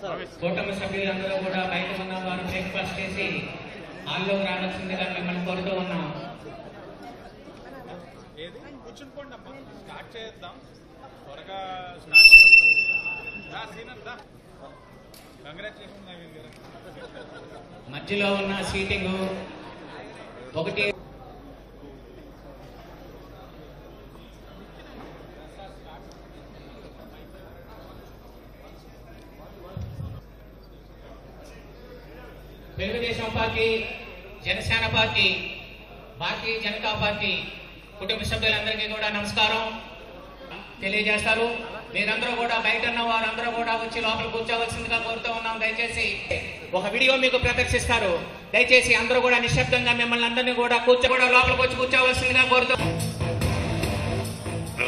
కుటుంబ సభ్యులందరూ కూడా బయట ఉన్న వారు బ్రేక్ఫాస్ట్ చేసి హాల్లోకి రావాల్సిందిగా మిమ్మల్ని కోరుతూ ఉన్నాం. స్టార్ట్ చేద్దాం త్వరగా మధ్యలో ఉన్న సీటింగ్ ఒకటి Telugu Desam party Janasena party Bharatiya Janata party కుటుంబ సభ్యులందరికీ కూడా నమస్కారం తెలియజేస్తారు. మీరందరూ కూడా బయట ఉన్న వారందరూ కూడా వచ్చి లోపల కూర్చోవలసిందిగా కోరుతూ ఉన్నాం. దయచేసి ఒక వీడియో మీకు ప్రదర్శిస్తారు. దయచేసి అందరూ కూడా నిశ్శబ్దంగా మిమ్మల్ని అందరినీ కూడా కూర్చో కూడా లోపలికి వచ్చి కూర్చోవలసిందిగా కోరుతూ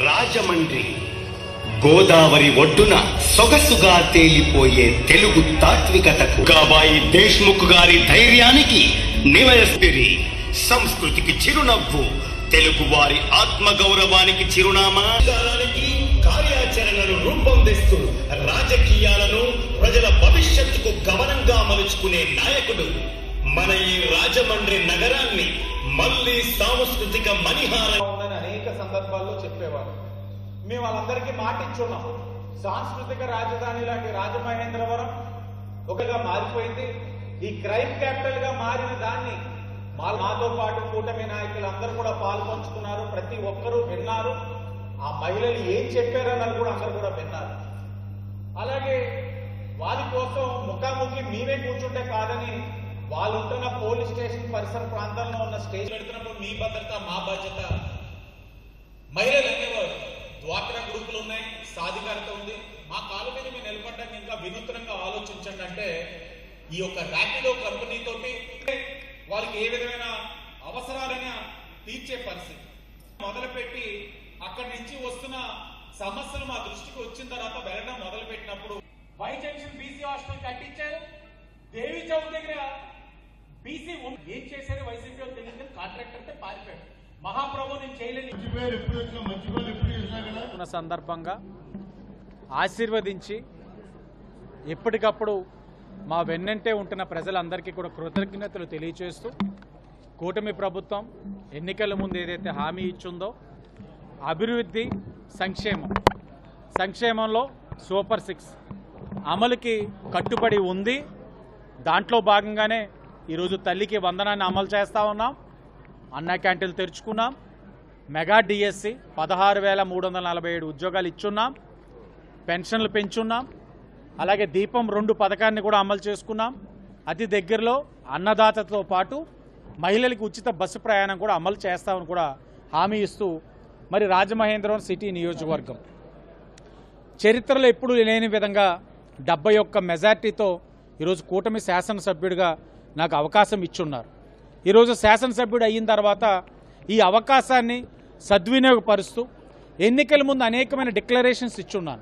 రాజమండ్రి గోదావరి ఒడ్డున సొగసుగా తేలిపోయే తెలుగు తాత్వికతకు గాబాయి దేశ్ముఖ్ గారి ధైర్యానికి నివయస్తిరి సంస్కృతికి చిరునవ్వు తెలుగు వారి ఆత్మగౌరవానికి చిరునామా. గారానికి కార్యాచరణను రూపొందిస్తూ రాజకీయాలను ప్రజల భవిష్యత్తుకు గమనంగా మలుచుకునే నాయకుడు మన ఈ రాజమండ్రి నగరాన్ని మళ్ళీ సాంస్కృతిక మణిహారం ఉందని అనేక సందర్భాల్లో చెప్పేవారు. మేము వాళ్ళందరికీ మాట ఇచ్చున్నాం సాంస్కృతిక రాజధాని లాంటి రాజమహేంద్రవరం ఒకగా మారిపోయింది. ఈ క్రైమ్ క్యాపిటల్గా మారిన దాన్ని మాతో పాటు కూటమి నాయకులు అందరూ కూడా పాల్పంచుకున్నారు. ప్రతి ఒక్కరూ విన్నారు. ఆ మహిళలు ఏం చెప్పారన్నది కూడా అందరూ కూడా విన్నారు. అలాగే వారి కోసం ముఖాముఖి మేమే కూర్చుంటే కాదని వాళ్ళు ఉంటున్న పోలీస్ స్టేషన్ పరిసర ప్రాంతాల్లో ఉన్న స్టేషన్ పెడుతున్నప్పుడు మీ భద్రత మా బాధ్యత. మహిళలు అనేవారు డ్వాక్రా గ్రూపులు ఉన్నాయి సాధికారత ఉంది. మా కాలు మీద మీరు నిలబడడానికి ఇంకా వినూత్నంగా ఆలోచించండి అంటే ఈ యొక్క ర్యాపిడో కంపెనీ తోటి వాళ్ళకి ఏ విధమైన అవసరాలైనా తీర్చే పరిస్థితి. మొదలుపెట్టి అక్కడి నుంచి వస్తున్న సమస్యలు మా దృష్టికి వచ్చిన తర్వాత వెళ్ళడం మొదలు పెట్టినప్పుడు వై జంక్షన్ బీసీ హాస్టల్ కట్టించారు. దేవి చౌక్ దగ్గర బీసీ ఏం చేశారు వైసీపీ తెలియదు కాంట్రాక్టర్ అయితే పారిపోయాడు. మహాప్రభు నేను చేయలేని. మంచి పేరు ఎప్పుడు వచ్చినా మంచి వాళ్ళు ఎప్పుడు ఉన్న సందర్భంగా ఆశీర్వదించి ఎప్పటికప్పుడు మా వెన్నంటే ఉంటున్న ప్రజలందరికీ కూడా కృతజ్ఞతలు తెలియచేస్తూ కూటమి ప్రభుత్వం ఎన్నికల ముందు ఏదైతే హామీ ఇచ్చిందో అభివృద్ధి సంక్షేమం. సంక్షేమంలో సూపర్ సిక్స్ అమలుకి కట్టుబడి ఉంది. దాంట్లో భాగంగానే ఈరోజు తల్లికి వందనాన్ని అమలు చేస్తూ ఉన్నాం. అన్న క్యాంటీన్లు తెరుచుకున్నాం. మెగా డిఎస్సి పదహారు వేల మూడు వందల నలభై ఏడు ఉద్యోగాలు ఇచ్చున్నాం. పెన్షన్లు పెంచున్నాం. అలాగే దీపం రెండు పథకాన్ని కూడా అమలు చేసుకున్నాం. అతి దగ్గరలో అన్నదాతతో పాటు మహిళలకు ఉచిత బస్సు ప్రయాణం కూడా అమలు చేస్తామని కూడా హామీ ఇస్తూ మరి రాజమహేంద్రవరం సిటీ నియోజకవర్గం. చరిత్రలో ఎప్పుడూ లేని విధంగా డెబ్బై ఒక్క మెజార్టీతో ఈరోజు కూటమి శాసనసభ్యుడిగా నాకు అవకాశం ఇచ్చున్నారు. ఈరోజు శాసనసభ్యుడు అయిన తర్వాత ఈ అవకాశాన్ని సద్వినియోగపరుస్తూ ఎన్నికల ముందు అనేకమైన డిక్లరేషన్స్ ఇచ్చున్నాను.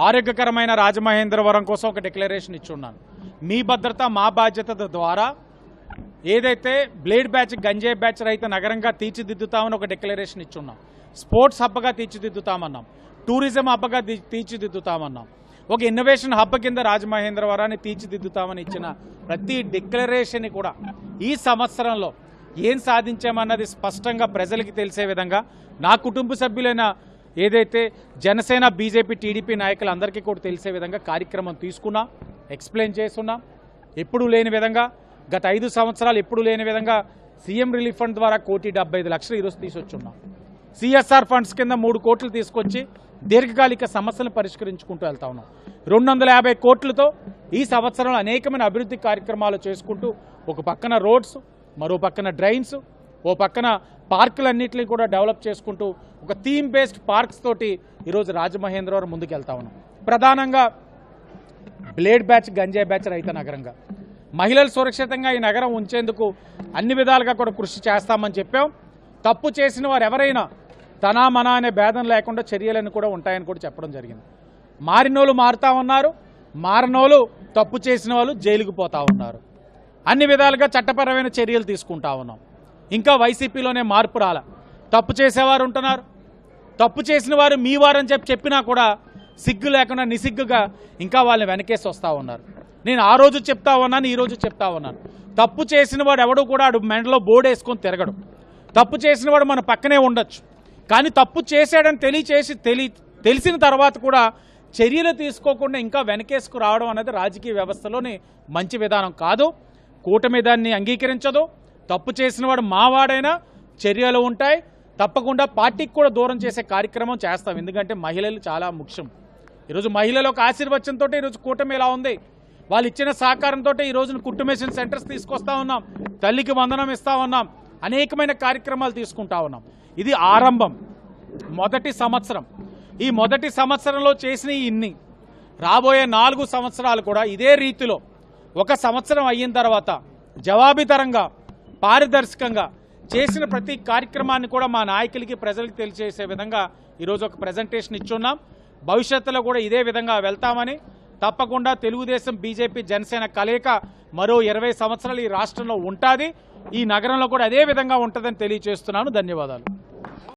ఆరోగ్యకరమైన రాజమహేంద్రవరం కోసం ఒక డిక్లరేషన్ ఇచ్చున్నాను. మీ భద్రత మా బాధ్యత ద్వారా ఏదైతే బ్లేడ్ బ్యాచ్ గంజే బ్యాచ్ రహిత నగరంగా తీర్చిదిద్దుతామని ఒక డిక్లరేషన్ ఇచ్చున్నాం. స్పోర్ట్స్ హబ్గా తీర్చిదిద్దుతామన్నాం. టూరిజం హబ్గా తీ- తీర్చిదిద్దుతామన్నాం. ఒక ఇన్నోవేషన్ హబ్ కింద రాజమహేంద్రవరాన్ని తీర్చిదిద్దుతామని ఇచ్చిన ప్రతి డిక్లరేషన్ కూడా ఈ సంవత్సరంలో ఏం సాధించామన్నది స్పష్టంగా ప్రజలకి తెలిసే విధంగా నా కుటుంబ సభ్యులైన ఏదైతే జనసేన బీజేపీ టీడీపీ నాయకులందరికీ కూడా తెలిసే విధంగా కార్యక్రమం తీసుకున్నా ఎక్స్ప్లెయిన్ చేస్తున్నాం. ఎప్పుడూ లేని విధంగా గత ఐదు సంవత్సరాలు ఎప్పుడూ లేని విధంగా సీఎం రిలీఫ్ ఫండ్ ద్వారా కోటి డెబ్బై ఐదు లక్షలు ఈరోజు తీసుకొచ్చున్నాం. సిఎస్ఆర్ ఫండ్స్ కింద మూడు కోట్లు తీసుకొచ్చి దీర్ఘకాలిక సమస్యలను పరిష్కరించుకుంటూ వెళ్తా ఉన్నాం. రెండు వందల యాభై కోట్లతో ఈ సంవత్సరంలో అనేకమైన అభివృద్ధి కార్యక్రమాలు చేసుకుంటూ ఒక పక్కన రోడ్స్ మరో పక్కన డ్రైన్స్ ఓ పక్కన పార్కులన్నింటినీ కూడా డెవలప్ చేసుకుంటూ ఒక థీమ్ బేస్డ్ పార్క్స్ తోటి ఈరోజు రాజమహేంద్రవరం ముందుకెళ్తా ఉన్నాం. ప్రధానంగా బ్లేడ్ బ్యాచ్ గంజాయి బ్యాచ్ రైత నగరంగా. మహిళలు సురక్షితంగా ఈ నగరం ఉంచేందుకు అన్ని విధాలుగా కూడా కృషి చేస్తామని చెప్పాం. తప్పు చేసిన వారు ఎవరైనా తనా మనా అనే భేదం లేకుండా చర్యలను కూడా ఉంటాయని కూడా చెప్పడం జరిగింది. మారినోళ్ళు మారుతా ఉన్నారు. మారినోళ్ళు తప్పు చేసిన వాళ్ళు జైలుకు పోతా ఉన్నారు. అన్ని విధాలుగా చట్టపరమైన చర్యలు తీసుకుంటా ఉన్నాం. ఇంకా వైసీపీలోనే మార్పు రాల. తప్పు చేసేవారు ఉంటున్నారు. తప్పు చేసిన వారు మీ వారని చెప్పి చెప్పినా కూడా సిగ్గు లేకుండా నిసిగ్గుగా ఇంకా వాళ్ళని వెనకేసి వస్తూ ఉన్నారు. నేను ఆ రోజు చెప్తా ఉన్నాను ఈ రోజు చెప్తా ఉన్నాను. తప్పు చేసిన వాడు ఎవడు కూడా ఆడు మెండలో బోర్డు వేసుకొని తిరగడు. తప్పు చేసిన వాడు మన పక్కనే ఉండొచ్చు. కానీ తప్పు చేశాడని తెలియచేసి తెలి తెలిసిన తర్వాత కూడా చర్యలు తీసుకోకుండా ఇంకా వెనకేసుకు రావడం అనేది రాజకీయ వ్యవస్థలోని మంచి విధానం కాదు. కూటమి దాన్ని అంగీకరించదు తప్పు చేసిన వాడు మావాడైనా చర్యలు ఉంటాయి. తప్పకుండా పార్టీకి కూడా దూరం చేసే కార్యక్రమం చేస్తాం. ఎందుకంటే మహిళలు చాలా ముఖ్యం. ఈరోజు మహిళలకు ఆశీర్వచనంతో ఈరోజు కూటమి ఇలా ఉంది. వాళ్ళు ఇచ్చిన సహకారంతో ఈ రోజున కుటుంబేషన్ సెంటర్స్ తీసుకొస్తా ఉన్నాం. తల్లికి వందనం ఇస్తా ఉన్నాం. అనేకమైన కార్యక్రమాలు తీసుకుంటా ఉన్నాం. ఇది ఆరంభం. మొదటి సంవత్సరం. ఈ మొదటి సంవత్సరంలో చేసిన ఇన్ని. రాబోయే నాలుగు సంవత్సరాలు కూడా ఇదే రీతిలో ఒక సంవత్సరం అయిన తర్వాత జవాబితరంగా పారదర్శకంగా చేసిన ప్రతి కార్యక్రమాన్ని కూడా మా నాయకులకి ప్రజలకు తెలియజేసే విధంగా ఈరోజు ఒక ప్రజెంటేషన్ ఇచ్చున్నాం. భవిష్యత్తులో కూడా ఇదే విధంగా వెళ్తామని తప్పకుండా తెలుగుదేశం బీజేపీ జనసేన కలయిక మరో ఇరవై సంవత్సరాలు ఈ రాష్ట్రంలో ఉంటుంది. ఈ నగరంలో కూడా అదే విధంగా ఉంటుందని తెలియజేస్తున్నాను. ధన్యవాదాలు.